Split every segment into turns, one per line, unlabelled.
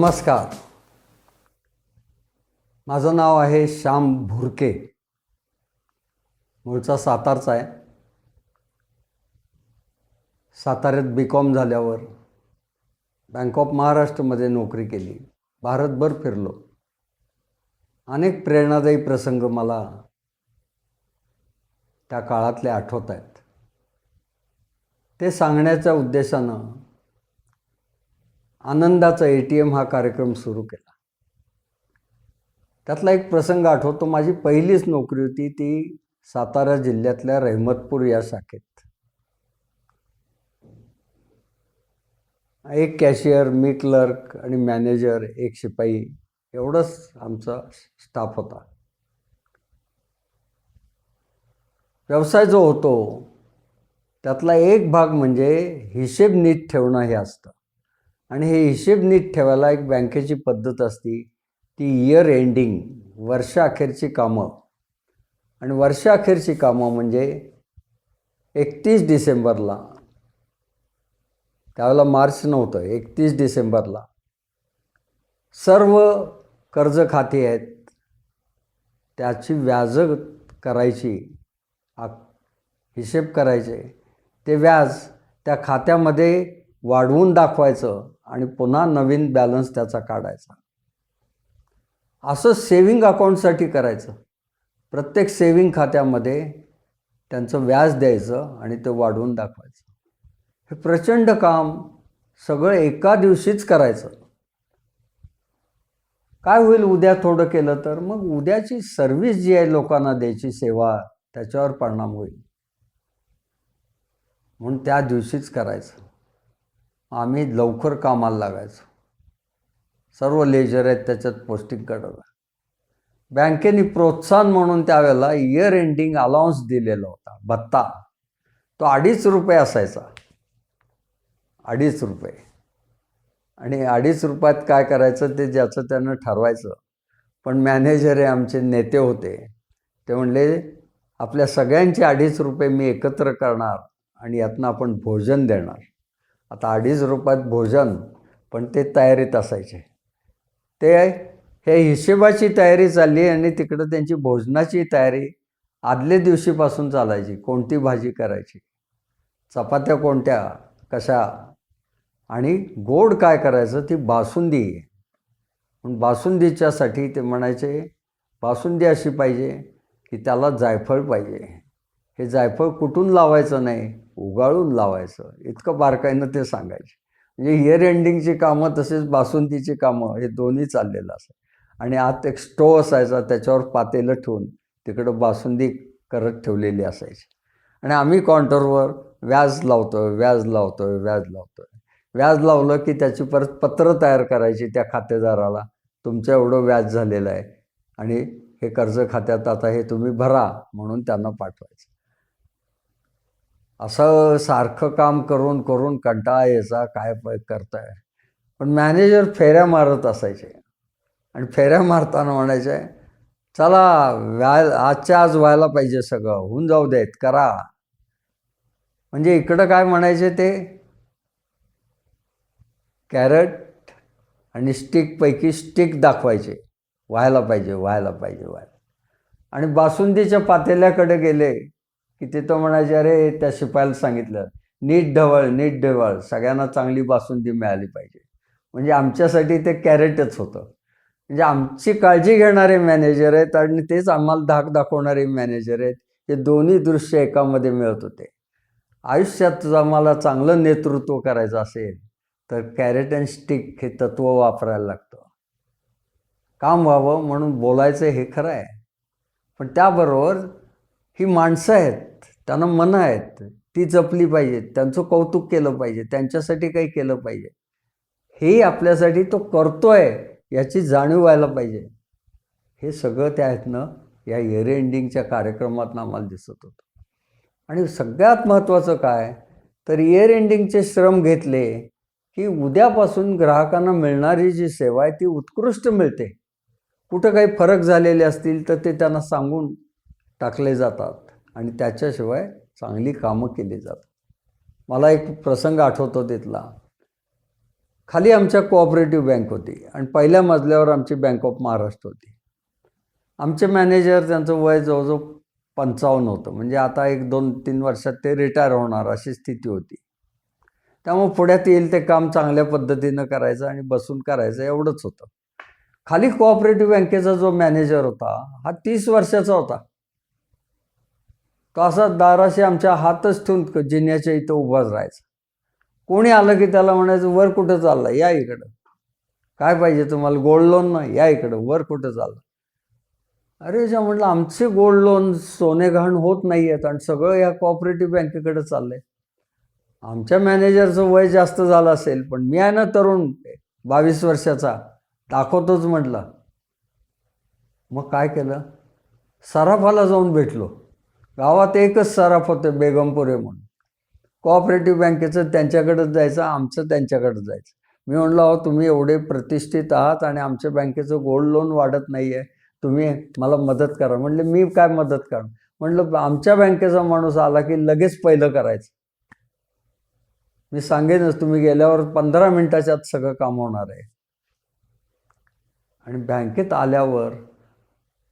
नमस्कार. माझं नाव आहे श्याम भुरके. मूळचा सातारचा आहे. साताऱ्यात बी कॉम झाल्यावर बँक ऑफ महाराष्ट्रमध्ये नोकरी केली. भारतभर फिरलो. अनेक प्रेरणादायी प्रसंग मला त्या काळातले आठवत आहेत. ते सांगण्याच्या उद्देशानं आनंदाचा ए टी एम हा कार्यक्रम सुरू केला. त्यातला एक प्रसंग आठवतो. माझी पहिलीच नोकरी होती ती सातारा जिल्ह्यातल्या रहमतपूर या शाखेत. एक कॅशियर मी क्लर्क आणि मॅनेजर एक शिपाई एवढंच आमचा स्टाफ होता. व्यवसाय जो होतो त्यातला एक भाग म्हणजे हिशेब नीट ठेवणं हे असतं. आणि हे हिशेब नीट ठेवायला एक बँकेची पद्धत असती. ती इयर एंडिंग वर्षाअखेरची कामं. आणि वर्षाअखेरची कामं म्हणजे एकतीस डिसेंबरला. त्यावेळेला मार्च नव्हतं एकतीस डिसेंबरला. सर्व कर्ज खाती आहेत. त्याची व्याज करायची हिशेब करायचे. ते व्याज त्या खात्यामध्ये वाढवून दाखवायचं आणि पुन्हा नवीन बॅलन्स त्याचा काढायचा. असं सेविंग अकाउंटसाठी करायचं. प्रत्येक सेविंग खात्यामध्ये त्यांचं व्याज द्यायचं आणि ते वाढवून दाखवायचं. हे प्रचंड काम सगळं एका दिवशीच करायचं. काय होईल उद्या थोडं केलं तर? मग उद्याची सर्व्हिस जी आहे लोकांना द्यायची सेवा त्याच्यावर परिणाम होईल. म्हणून त्या दिवशीच करायचं. आम्ही लवकर कामाला लागायचो. सर्व लेजर आहेत त्याच्यात पोस्टिंग काढायला बँकेने प्रोत्साहन म्हणून त्यावेळेला इयर एंडिंग अलाउन्स दिलेला होता भत्ता. तो अडीच रुपये असायचा. अडीच रुपये. आणि अडीच रुपयात काय करायचं ते ज्याचं त्यानं ठरवायचं. पण मॅनेजर हे आमचे नेते होते. ते म्हणले आपल्या सगळ्यांचे अडीच रुपये मी एकत्र करणार आणि यातनं आपण भोजन देणार. आता अडीच रुपयात भोजन पण ते तयारीत असायचे. ते हे हिशेबाची तयारी चालली आणि तिकडं त्यांची भोजनाची तयारी आदल्या दिवशीपासून चालायची. कोणती भाजी करायची? चपात्या कोणत्या? कशा? आणि गोड काय करायचं ती बासुंदी. पण बासुंदीच्यासाठी ते म्हणायचे बासुंदी अशी पाहिजे की त्याला जायफळ पाहिजे. हे जायफळ कुठून लावायचं नाही? उगाळून लावायचं. इतकं बारकाईनं ते सांगायचे. म्हणजे इयर एंडिंगची कामं तसेच बासुंदीची कामं हे दोन्ही चाललेलं असं. आणि आत एक स्टोव असायचा त्याच्यावर पातेलं ठेवून तिकडं बासुंदी करत ठेवलेली असायची. आणि आम्ही काउंटरवर व्याज लावतोय व्याज लावतोय व्याज लावतोय. व्याज लावलं की त्याची परत पत्र तयार करायची त्या खातेदाराला. तुमचं एवढं व्याज झालेलं आहे आणि हे कर्ज खात्यात आता हे तुम्ही भरा म्हणून त्यांना पाठवायचं. असं सारखं काम करून करून कंटाळा यायचा काय करताय? पण मॅनेजर फेऱ्या मारत असायचे. आणि फेऱ्या मारताना म्हणायचे चला व्हाय आजच्या आज व्हायला पाहिजे सगळं होऊन जाऊ देत करा. म्हणजे इकडं काय म्हणायचे ते? कॅरेट आणि स्टिकपैकी स्टिक दाखवायचे. व्हायला पाहिजे व्हायला पाहिजे व्हायला. आणि बासुंदीच्या पातेल्याकडे गेले. की तिथं म्हणायचे अरे त्या शिपायला सांगितलं नीट ढवळ नीट ढवळ सगळ्यांना चांगली बासुंदी मिळाली पाहिजे. म्हणजे आमच्यासाठी ते कॅरेटच होतं. म्हणजे आमची काळजी घेणारे मॅनेजर आहेत आणि तेच आम्हाला धाक दाखवणारे मॅनेजर आहेत. हे दोन्ही दृश्य एकामध्ये मिळत होते. आयुष्यात जर आम्हाला चांगलं नेतृत्व करायचं असेल तर कॅरेट अँड स्टिक हे तत्त्व वापरायला लागतं. काम व्हावं म्हणून बोलायचं हे खरं आहे. पण त्याबरोबर ही माणसं आहेत त्यांना मनं आहेत. ती जपली पाहिजे. त्यांचं कौतुक केलं पाहिजे. त्यांच्यासाठी काही केलं पाहिजे. हे आपल्यासाठी तो करतोय याची जाणीव व्हायला पाहिजे. हे सगळं त्या ह्यातनं या इयर एंडिंगच्या कार्यक्रमात आम्हाला दिसत होतं. आणि सगळ्यात महत्त्वाचं काय? तर इयर एंडिंगचे श्रम घेतले की उद्यापासून ग्राहकांना मिळणारी जी सेवा आहे ती उत्कृष्ट मिळते. कुठं काही फरक झालेले असतील तर ते त्यांना सांगून टाकले जातात. आणि त्याच्याशिवाय चांगली कामं केली जातात. मला एक प्रसंग आठवतो तिथला. खाली आमच्या कोऑपरेटिव्ह बँक होती आणि पहिल्या मजल्यावर आमची बँक ऑफ महाराष्ट्र होती. आमचे मॅनेजर त्यांचं वय जवळजवळ पंचावन्न होतं. म्हणजे आता एक दोन तीन वर्षात ते रिटायर होणार अशी स्थिती होती. त्यामुळे पुढ्यात येईल ते काम चांगल्या पद्धतीनं करायचं आणि बसून करायचं एवढंच होतं. खाली कोऑपरेटिव्ह बँकेचा जो मॅनेजर होता हा तीस वर्षाचा होता. तो असा दाराशी आमच्या हातच ठेवून जिन्याच्या इथं उभाच राहायचा. कोणी आलं की त्याला म्हणायचं वर कुठं चाललं या इकडं. काय पाहिजे तुम्हाला? गोल्ड लोन ना या इकडं. वर कुठं चाललं अरे ज्या म्हटलं आमचे गोल्ड लोन सोने गहाण होत नाही आहेत आणि सगळं या कॉपरेटिव्ह बँकेकडे चाललंय. आमच्या मॅनेजरचं वय जास्त झालं असेल पण मी आहे ना तरुण. बावीस वर्षाचा. दाखवतोच म्हटलं. मग काय केलं? सराफाला जाऊन भेटलो. गावात एकच सराफ होते बेगमपुरे म्हणून. कोऑपरेटिव्ह बँकेचं त्यांच्याकडेच जायचं आमचं त्यांच्याकडे जायचं. मी म्हणलं अहो तुम्ही एवढे प्रतिष्ठित आहात आणि आमच्या बँकेचं गोल्ड लोन वाढत नाही आहे तुम्ही मला मदत करा. म्हणले मी काय मदत करा म्हणलं आमच्या बँकेचा माणूस आला की लगेच पहिलं करायचं. मी सांगेनच तुम्ही गेल्यावर पंधरा मिनटाच्या आत सगळं काम होणार आहे. आणि बँकेत आल्यावर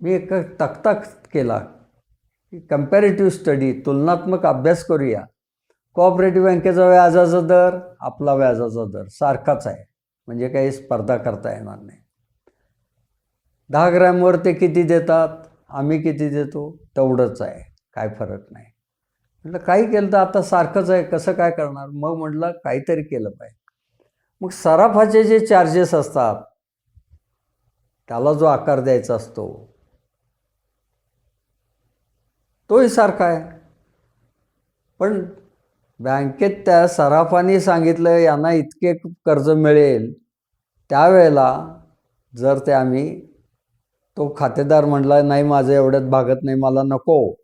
मी एक तक्ता केला. की कम्पॅरेटिव्ह स्टडी तुलनात्मक अभ्यास करूया. कोऑपरेटिव्ह बँकेचा व्याजाचा दर आपला व्याजाचा दर सारखाच आहे. म्हणजे काही स्पर्धा करता येणार नाही. दहा ग्रॅमवर ते किती देतात? आम्ही किती देतो? तेवढंच आहे. काय फरक नाही. म्हटलं काही केलं तर आता सारखंच आहे. कसं काय करणार? मग म्हटलं काहीतरी केलं पाहिजे. मग सराफाचे जे चार्जेस असतात त्याला जो आकार द्यायचा असतो तोही सारखा आहे. पण बँकेत त्या सराफाने सांगितलं यांना इतके कर्ज मिळेल. त्यावेळेला जर ते आम्ही तो खातेदार म्हणला नाही माझं एवढ्यात भागत नाही मला नको.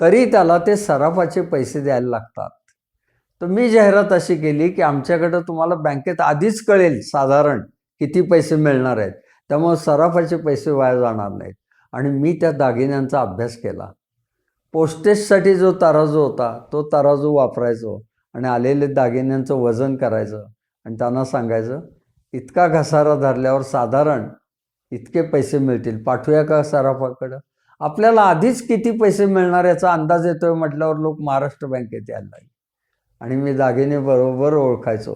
तरी त्याला ते सराफाचे पैसे द्यायला लागतात. तर मी जाहिरात अशी केली की आमच्याकडं तुम्हाला बँकेत आधीच कळेल साधारण किती पैसे मिळणार आहेत. त्यामुळे सराफाचे पैसे वाया जाणार नाहीत. आणि मी त्या दागिन्यांचा अभ्यास केला. पोस्टेजसाठी जो तराजू होता तो तराजू वापरायचो आणि आलेले दागिन्यांचं वजन करायचं आणि त्यांना सांगायचं इतका घसारा धरल्यावर साधारण इतके पैसे मिळतील. पाठवूया का सराफाकडं? आपल्याला आधीच किती पैसे मिळणार याचा अंदाज येतोय म्हटल्यावर लोक महाराष्ट्र बँकेत यायला लागले. आणि मी दागिने बरोबर ओळखायचो.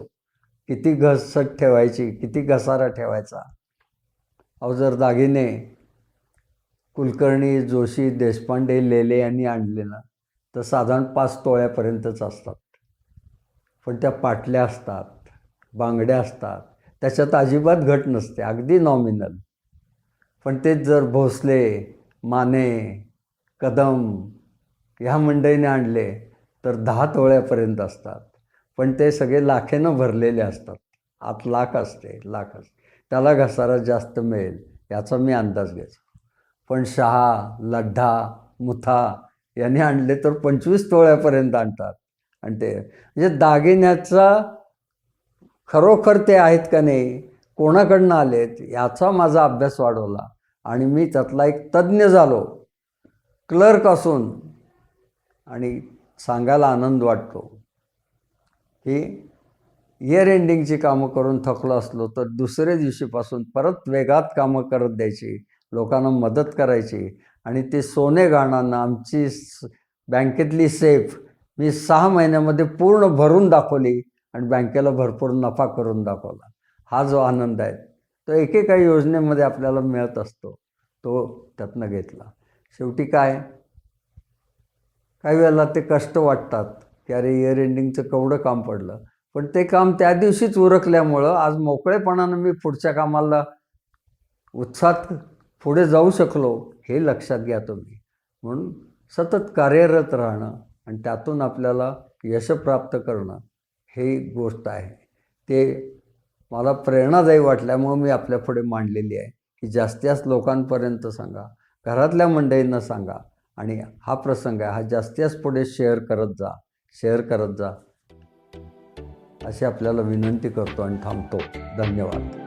किती घसट ठेवायची किती घसारा ठेवायचा? अहो जर दागिने कुलकर्णी जोशी देशपांडे लेले यांनी आणले ना तर साधारण पाच तोळ्यापर्यंतच असतात. पण त्या पाटल्या असतात बांगड्या असतात त्याच्यात अजिबात घट नसते अगदी नॉमिनल पण तेच जर भोसले माने कदम ह्या मंडळीने आणले तर दहा तोळ्यापर्यंत असतात. पण ते सगळे लाखेनं भरलेले असतात. आत लाख असते लाख असते. त्याला घसारा जास्त मिळेल याचा मी अंदाज घ्यायचा पण शहा लड्ढा मुथा यांनी आणले तर पंचवीस तोळ्यापर्यंत आणतात. आणि ते म्हणजे दागिन्याचा खरोखर ते आहेत का नाही कोणाकडनं आलेत याचा माझा अभ्यास वाढवला. आणि मी त्यातला एक तज्ज्ञ झालो क्लर्क असून. आणि सांगायला आनंद वाटतो. की इयर एंडिंगची कामं करून थकलो असलो तर दुसऱ्या दिवशीपासून परत वेगात कामं करत द्यायची. लोकांना मदत करायची आणि ते सोने गाणांना आमची बँकेतली सेफ मी सहा महिन्यामध्ये पूर्ण भरून दाखवली आणि बँकेला भरपूर नफा करून दाखवला. हा जो आनंद आहे तो एकेका योजनेमध्ये आपल्याला मिळत असतो तो त्यातनं घेतला. शेवटी काय? काही वेळेला ते कष्ट वाटतात की अरे इयर एंडिंगचं केवढं काम पडलं. पण ते काम त्या दिवशीच उरकल्यामुळं आज मोकळेपणानं मी पुढच्या कामाला उत्साहात पुढे जाऊ शकलो हे लक्षात घ्या तुम्ही. म्हणून सतत कार्यरत राहणं आणि त्यातून आपल्याला यश प्राप्त करणं हे गोष्ट आहे. ते मला प्रेरणादायी वाटल्यामुळं मी आपल्या पुढे मांडलेली आहे. की जास्तीत जास्त लोकांपर्यंत सांगा घरातल्या मंडळींना सांगा आणि हा प्रसंग आहे हा जास्तीत जास्त पुढे शेअर करत जा शेअर करत जा. अशी आपल्याला विनंती करतो आणि थांबतो. धन्यवाद.